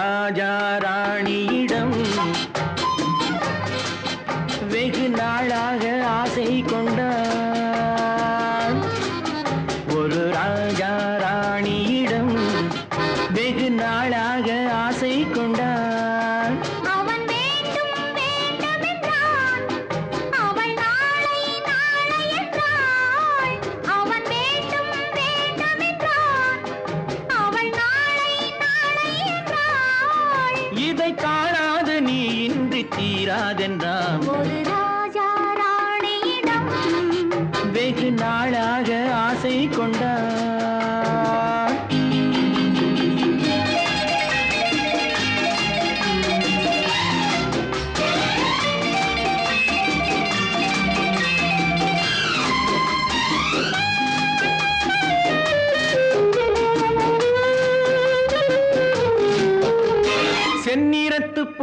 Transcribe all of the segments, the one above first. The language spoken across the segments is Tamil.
ராஜா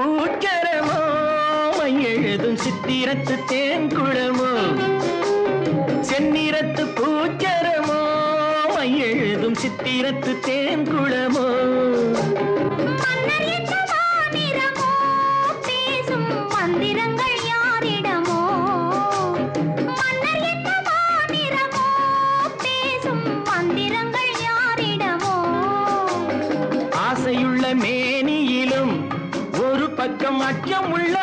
பூக்கரமோ எழுதும் சித்திரத்து தேங்குளமோ செந்நிறத்து பூச்சரமோ எழுதும் சித்திரத்து தேங்குளமோ ஆசையுள்ள மே பக்கம் அச்சம் உள்ள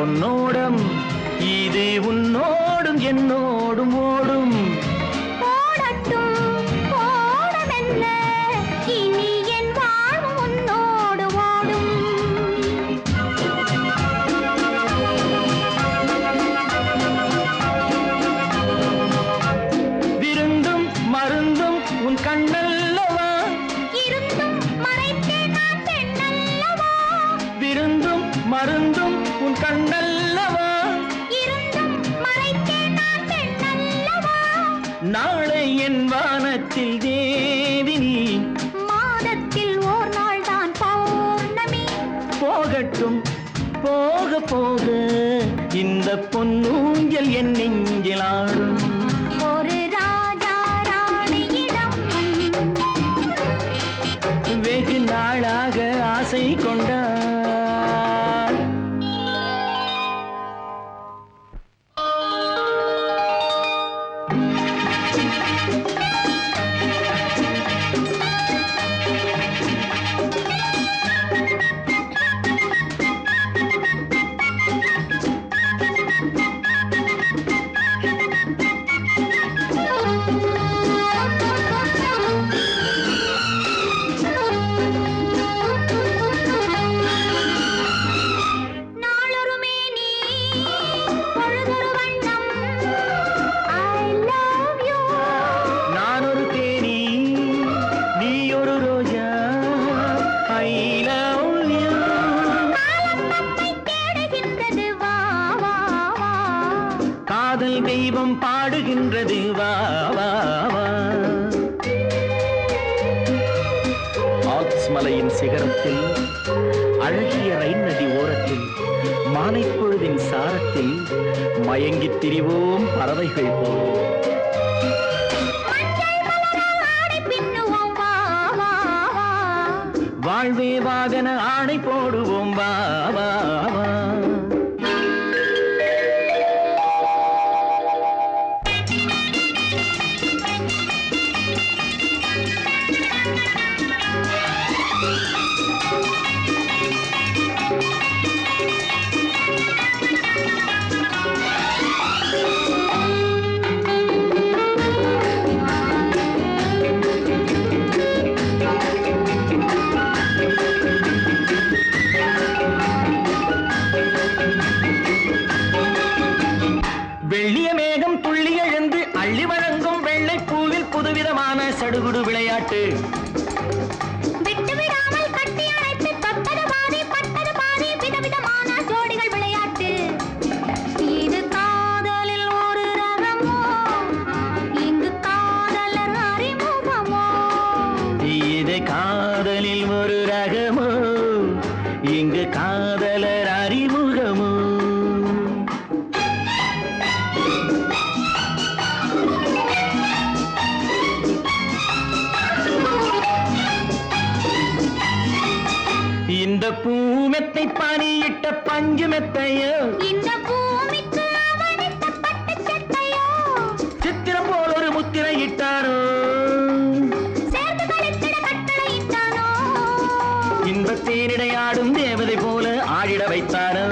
பொன்னோடம் இது உன்னோடும் என்னோடும் ஓ இந்த பொன்னூஞ்சல் என் చూడు రోజా காதல் தெய்வம் பாடுகின்றது வா வா வா. மலையின் சிகரத்தில் அழகிய ரயில் நதி ஓரத்தில் மாலைப்பொழுதின் சாரத்தில் மயங்கித் திரிவோம் பறவைகள் போல். காதலர் அறிமுகமும் இந்த பூமெத்தை பணியிட்ட பஞ்சு மெத்தையோ. இந்த பூ கட்டளையிட்டானோ தேவதை போல ஆடிட வைத்தாரோ